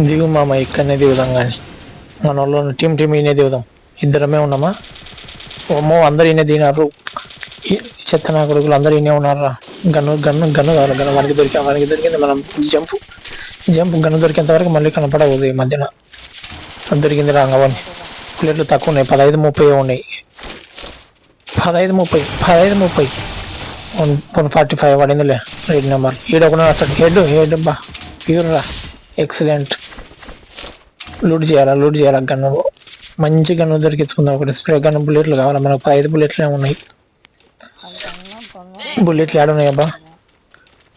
దిగు మామ ఇక్కడనే దిగుదాం కానీ మన వాళ్ళు టీం టీం ఈయనే దిగుదాం. ఇద్దరమే ఉన్నామా? ఓమో అందరు ఈయన దిగినారు. ఈ చెత్త నా కొడుకులు అందరు ఈయనే ఉన్నారా గన్ను గన్ను గన్ను కావాలి గన్ను వానికి దొరికా వానికి దొరికింది మనం జంప్. జంప్ గన్ను దొరికేంత వరకు మళ్ళీ కనపడకూడదు ఈ మధ్యన. దొరికింది రాంగవని ప్లేట్లు తక్కువ ఉన్నాయి. పదహైదు ముప్పై ఉన్నాయి. పదహైదు ముప్పై పదహైదు ముప్పై. One one forty five పడిందిలే. Right number. ఈడ ఒక అసలు హెడ్ హెడ్ బా. ప్యూర్ రా. ఎక్సలెంట్ లూట్ చేయాలా? లూట్ చేయాలా? గన్ను మంచి గన్ను దొరికించుకుందాం ఒకటి. స్ప్రే గన్ను బుల్లెట్లు కావాలి? మనకు ఐదు బుల్లెట్లే ఉన్నాయి. బుల్లెట్లు ఆడున్నాయి అబ్బా.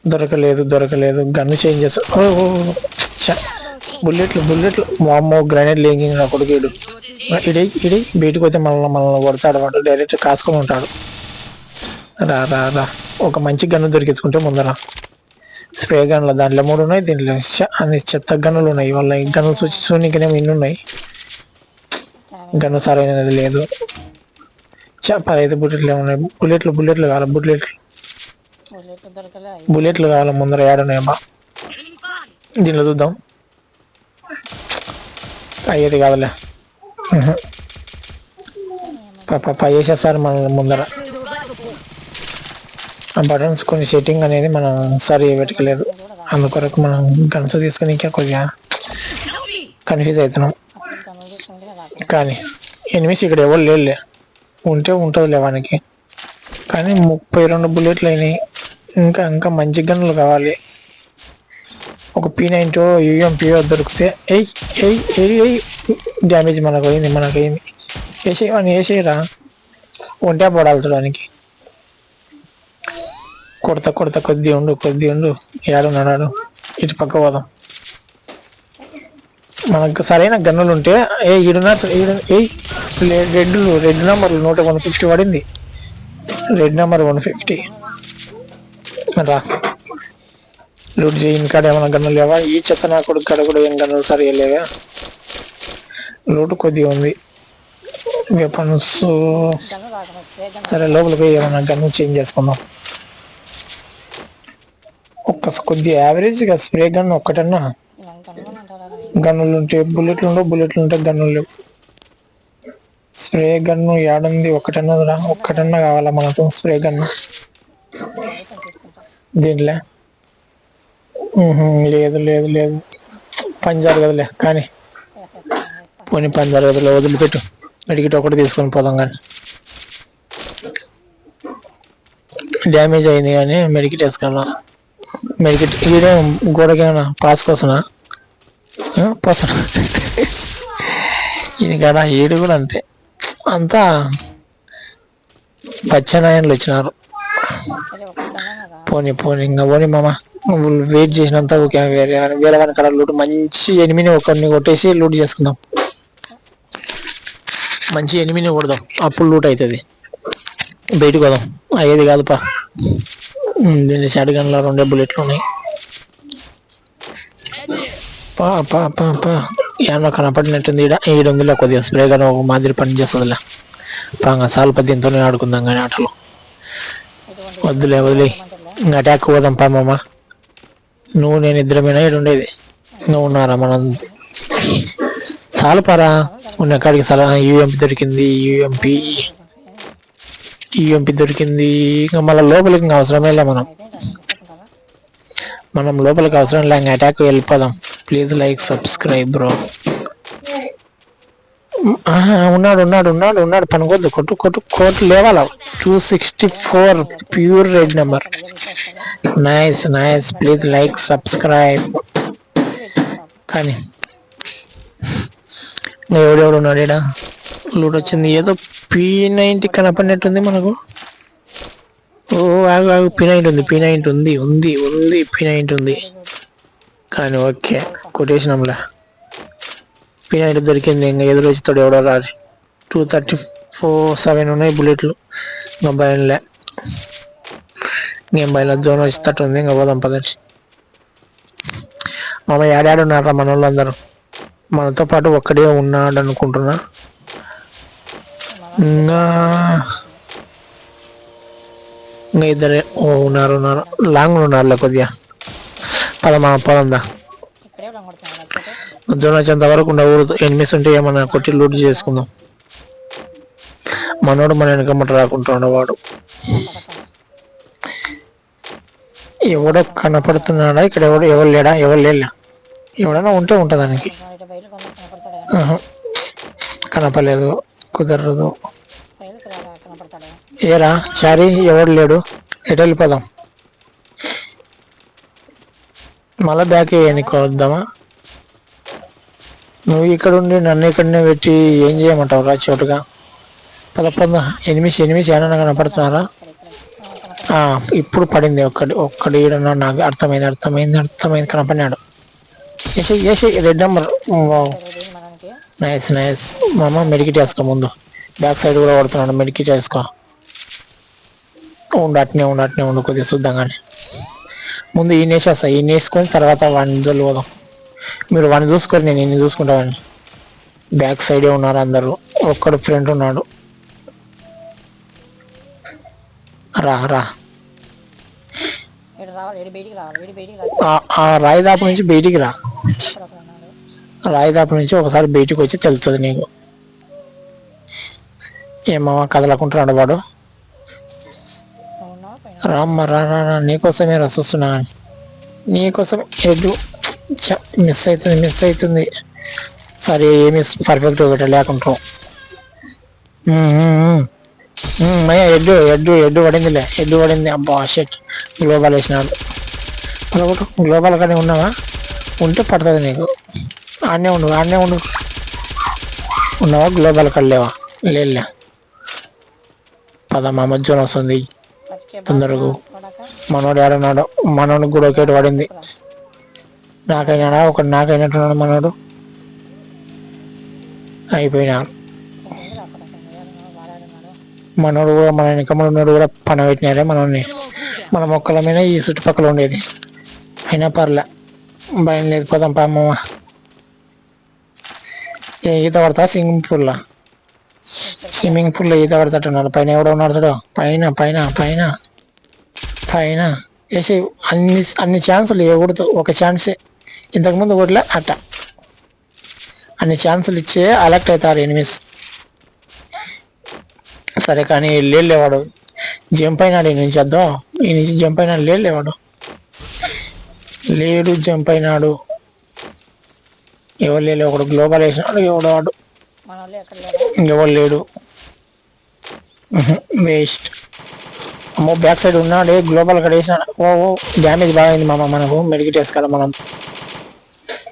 దొరకలేదు దొరకలేదు. గన్ను చేంజ్ చేస్తా ఓ ఓ, బుల్లెట్లు బుల్లెట్లు అమ్మ గ్రైనేడ్ లేకింగ్ నా కొడుకుడు ఇడి ఇడి బయటకు పోతే మనల్ని మనల్ని కొడతాడు వాడు. డైరెక్ట్ కాసుకొని ఉంటాడు. రా రా రా. ఒక మంచి గన్ను దొరికించుకుంటే ముందరా. స్ప్రే గన్లు దాంట్లో మూడు ఉన్నాయి దీంట్లో అన్ని చెత్త గన్నులు ఉన్నాయి వాళ్ళ గన్ను సూచి చూనికనేమో ఇన్ని ఉన్నాయి గన్ను సరైనది లేదు పదహైదు బుల్లెట్లు ఉన్నాయి బుల్లెట్లు బుల్లెట్లు కావాలి బుల్లెట్లు బుల్లెట్లు కావాలి ముందర ఏడున్నాయమ్మా దీనిలో చూద్దాం అయ్యేది కాదులే పై వేసేస్తారు మన ముందర ఆ బటన్స్ కొన్ని సెట్టింగ్ అనేది మనం సరి పెట్టుకోలేదు. అందుకొరకు మనం గన్స్ తీసుకుని ఇంకా కొద్దిగా కన్ఫ్యూజ్ అవుతున్నాం కానీ ఎనిమిస్ ఇక్కడ ఎవరు లేదులే ఉంటే ఉంటుంది వానికి. కానీ ముప్పై రెండు బుల్లెట్లు అయినాయి. ఇంకా ఇంకా మంచి గన్నులు కావాలి. ఒక పీ నైన్టో యూఎంపీఓ దొరికితే ఎయ్ ఎయ్ ఎయ్ ఎయ్ డ్యామేజ్ మనకు అయింది మనకు అయింది. వేసే వాడిని వేసేయరా ఉంటే పడాలి చూడడానికి కొడత కొడత కొద్ది ఉండు కొద్ది ఉండు. ఏడున్నాడు ఇటు పక్క పోదాం. మనకు సరైన గన్నులు ఉంటే ఏ ఈడున్నా ఏ రెడ్ రెడ్ నెంబర్ నూట వన్ ఫిఫ్టీ పడింది. Red number one fifty. రా. లూట్ చేయి ఇంకాడ ఏమైనా గన్నులు లేవా? ఈ చెత్త నా కొడుకు కాడ కూడా ఏం గన్నులు సరిగా లేవా? లూట్ కొద్దిగా ఉంది. వెపన్స్ సరే లోపలికి ఏమైనా గన్ను చేంజ్ చేసుకుందాం. కొద్ది కొద్దిగా యావరేజ్గా స్ప్రే గన్ ఒక్కటన్నా. గన్నులు ఉంటే బుల్లెట్లు ఉండవు బుల్లెట్లు ఉంటాయి గన్నులు లేవు స్ప్రే గన్ను ఏడుంది ఒకటన్నా ఒక్కటన్నా కావాలా మనకు స్ప్రే గన్ను దీనిలే? దీంట్లో లేదు లేదు లేదు. పంజారు కదలే కానీ. పోనీ పంజారు కదలే వదిలిపెట్టు. మెడికిట్ ఒకటి తీసుకొని పోదాం కానీ. డ్యామేజ్ అయింది కానీ మెడికిట్ వేసుకెళ్దాం. మెడికిట్ ఈడే గోడకేమన్నా పాస్ కోసనా పోసనా ఇది కదా ఈడు కూడా అంతే. అంతా పచ్చనాయన్లు వచ్చినారు. పోనీ పోనీ ఇంకా పోనీ మామ. వెయిట్ చేసినంత ఓకే వేరే వేరే వాని కాడ లూట్ మంచి ఎనిమిని ఒకరిని కొట్టేసి లూట్ చేసుకుందాం. మంచి ఎనిమిని కొడదాం. అప్పుడు లూట్ అవుతుంది. బయటకు పోదాం. అయ్యేది కాదుపా. దీని షాట్ గన్లో రెండే బుల్లెట్లు ఉన్నాయి పా పా పా పా. ఏమన్నా కనపడినట్టుంది. ఈడ ఈడ ఉందిలే కొద్దిగా స్ప్రే గన్ ఒక మాదిరి పని చేస్తుందిలే. పాంగా సాల్ పద్దెంతోనే ఆడుకుందాం కానీ ఆటలు. వద్దులే వదిలే ఇంకా అటాక్ పోదాం పా మామ. నువ్వు నేను ఇద్దరమేనా? ఈడు ఉండేది. నువ్వు ఉన్నారా? మనం చాలు పారా ఉన్న కాడికి సలహా యూఎంపి దొరికింది. యూఎంపీ యూఎంపి దొరికింది? ఇంకా మళ్ళీ లోపలికి ఇంకా అవసరమే లే మనం. మనం లోపలికి అవసరం లేక అటాక్ వెళ్ళిపోదాం. ప్లీజ్ లైక్ సబ్స్క్రైబ్ బ్రో ఉన్నాడు ఉన్నాడు ఉన్నాడు ఉన్నాడు. పనికొద్దు కొట్టు కొట్టు కోట్ లేవాల? Two sixty four pure red number nice nice please like subscribe కానీ ఎవడెవడు ఉన్నాడు ఇడా లూట్ వచ్చింది ఏదో పీ నైన్టీ కనపడినట్టుంది మనకు. ఓ ఆగు ఆగు. పీ నైన్టీ ఉంది పీ నైన్టీ ఉంది ఉంది ఉంది పీ నైన్టీ ఉంది. కానీ ఓకే కొటేషనంలే పీ నైన్టీ దొరికింది ఇంకా ఎదురు వచ్చి ఎవడో రాలి. టూ థర్టీ ఫోర్ సెవెన్ ఉన్నాయి బుల్లెట్లు. ఇంకా భయంలే ఇంకేం భయం జోన్ వచ్చేటట్టు ఉంది ఇంకా పోదాం పదండి. మామ ఏడాడు ఉన్నారా మన వాళ్ళందరూ మనతో పాటు ఒక్కడే ఉన్నాడు అనుకుంటున్నా ఇంకా ఇంకా ఇద్దరే. ఓ ఉన్నారు ఉన్నారు. లాంగ్ ఉన్నారులే కొద్దిగా. పదమా పదందా జోన్ వచ్చేంత వరకు ఉండకూడదు ఎనిమిస్ ఉంటే ఏమన్నా కొట్టి లూట్ చేసుకుందాం. మనోడు మన వెనకమ్మట రాకుంటున్నాడు ఎవడో కనపడుతున్నాడా? ఇక్కడ ఎవడు ఎవరు లేడా? ఎవరు లేడా ఎవడైనా ఉంటే ఉంటుందానికి కనపలేదు కుదరదు. ఏరా చారీ ఎవడు లేడు? ఎటు వెళ్ళిపోదాం? మళ్ళా బ్యాక్ వేయనికి వద్దామా నువ్వు ఇక్కడ ఉండి నన్ను ఇక్కడనే పెట్టి ఏం చేయమంటావు రా చోటుగా? పదపొంద పద. ఎనిమిది ఎనిమిది ఏమన్నా కనపడుతున్నారా? ఇప్పుడు పడింది ఒక్కడి ఒక్కడి ఈడన్నా నాకు అర్థమైంది అర్థమైంది అర్థమైంది కనపడినాడు. AC AC red number nice nice మామ మెడికిట్ వేసుకో ముందు బ్యాక్ సైడ్ కూడా కొడుతున్నాడు మెడికిట్ వేసుకో ఉండు అట్నే ఉండు అట్నే ఉండు కొద్దిగా చూద్దాం కానీ ముందు ఈయన వేసేస్తా ఈయన వేసుకొని తర్వాత వాడిని పోదాం మీరు వాడిని చూసుకొని నేను ఇన్ని చూసుకుంటామని బ్యాక్ సైడే ఉన్నారు అందరూ ఒక్కడు ఫ్రెండ్ ఉన్నాడు రా రా ఆ రాయిదాపు నుంచి బయటికి రా. రాయిదాపు నుంచి ఒకసారి బయటికి వచ్చి తెలుస్తుంది నీకు. ఏమో కదలకుంటున్నాడు వాడు. రామ్మ రా రా రా నీకోసమే రసొస్తున్నా నీకోసం ఎదు మిస్ అవుతుంది మిస్ అవుతుంది సరే ఏమి పర్ఫెక్ట్ ఒకటి లేకుంటాం. అయ్యా ఎడ్డు ఎడ్డు ఎడ్డు పడిందిలే ఎడ్డు పడింది. అబ్బా షెట్ గ్లోబల్ వేసినాడు. గ్లోబల్ కానీ ఉన్నావా? ఉంటే పడుతుంది నీకు. ఆడనే ఉండు ఆడనే ఉండు. ఉన్నావా? గ్లోబల్ కళ్ళేవా లేలే పద మా మధ్యన వస్తుంది. తొందరగా. మనోడు ఏడున్నాడు మనోడు కూడా ఒకేటి పడింది. నాకైనా ఒకటి నాకైనట్టున్నాడు మనోడు. అయిపోయినారు మనోడు కూడా మన వెనకమ్మడు ఉన్నాడు కూడా పని పెట్టినారే మనల్ని మన మొక్కల మీద ఈ చుట్టుపక్కల ఉండేది. అయినా పర్లే. భయం లేదు పోదాం పామ్మ ఏ ఈత పడతా స్విమ్మింగ్ పూల్లో స్విమ్మింగ్ పూల్లో ఈత పడతట్టున్నాడు పైన ఎవడో ఉన్నాడు చూడు పైన పైన పైన పైన వేసి అన్ని అన్ని ఛాన్సులు ఇవ్వకూడదు ఒక ఛాన్సే ఇంతకుముందు ఒకటిలా అట్ట అన్ని ఛాన్సులు ఇచ్చే అలెక్ట్ అవుతారు ఎనిమిస్ సరే కానీ లేవాడు జంప్ అయినాడు ఈ నుంచి వద్దాం ఈ నుంచి జంప్ అయినాడు లేవాడు లేడు జంప్ అయినాడు. ఎవరు లేలే ఒకడు గ్లోబల్ వేసినాడు ఎవడు వాడు ఇంకెవరు లేడు. వేస్ట్. అమ్మో బ్యాక్ సైడ్ ఉన్నాడే గ్లోబల్ కడ వేసినాడు. ఓ ఓ డ్యామేజ్ బాగా అయింది మామ మనకు మెడికిట్ వేసుకోవాలి మనం.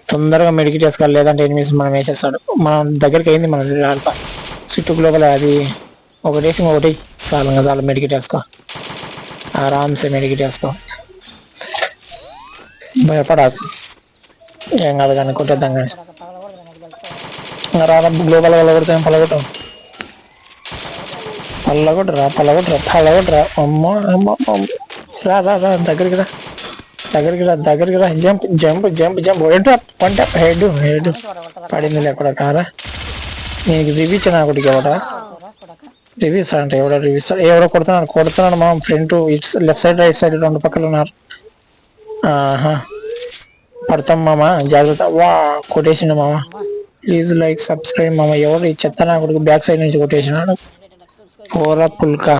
తొందరగా మెడికిట్ వేసుకోవాలి లేదంటే ఎనిమిస్ మనం వేసేస్తాడు. మనం దగ్గరికి అయింది మనం ఆడతా చుట్టూ గ్లోబల్ అది. ఒకటి వేసి ఒకటి. చాలు కదా చాలు మెడికిట్ వేసుకో ఆరామ్సే మెడికిట్ వేసుకో భయపడాకు. ఏం కాదు కానీ కొట్టేద్దాం కానీ. పడక పగలకూడదు నాకు తెలుసు ఇంకా రారా గ్లోబల్ పలగొడతాం పలగొట్టం పల్లగొట్టరా పల్లగొట్టరా పల్లగొట్టరా అమ్మ అమ్మ రా రా రా దగ్గరికి రా. దగ్గరికి రా దగ్గరికి రా. Jump jump jump jump. Head పంట హెడ్ హెడ్. నుంచి పడగొడతారా పడింది లేకుండా కారా నీకు రివ్యూ ఇచ్చిన ఒకటికి ఎవడా? పడక రివ్యూస్ అంటే ఎవడో రివ్యూస్? ఎవడో కొడుతున్నాడు కొడుతున్నాడు మా ఫ్రంట్ ఇటు లెఫ్ట్ సైడ్ రైట్ సైడ్ రెండు పక్కలు ఉన్నారు పడతాం మామ జాగ్రత్త. వా కొట్టేసిండు మామ. ప్లీజ్ లైక్ సబ్స్క్రైబ్ మామ. ఎవరు ఈ చెత్త నా కొడుకు బ్యాక్ సైడ్ నుంచి కొట్టేసినాడు ఓరా పుల్కా.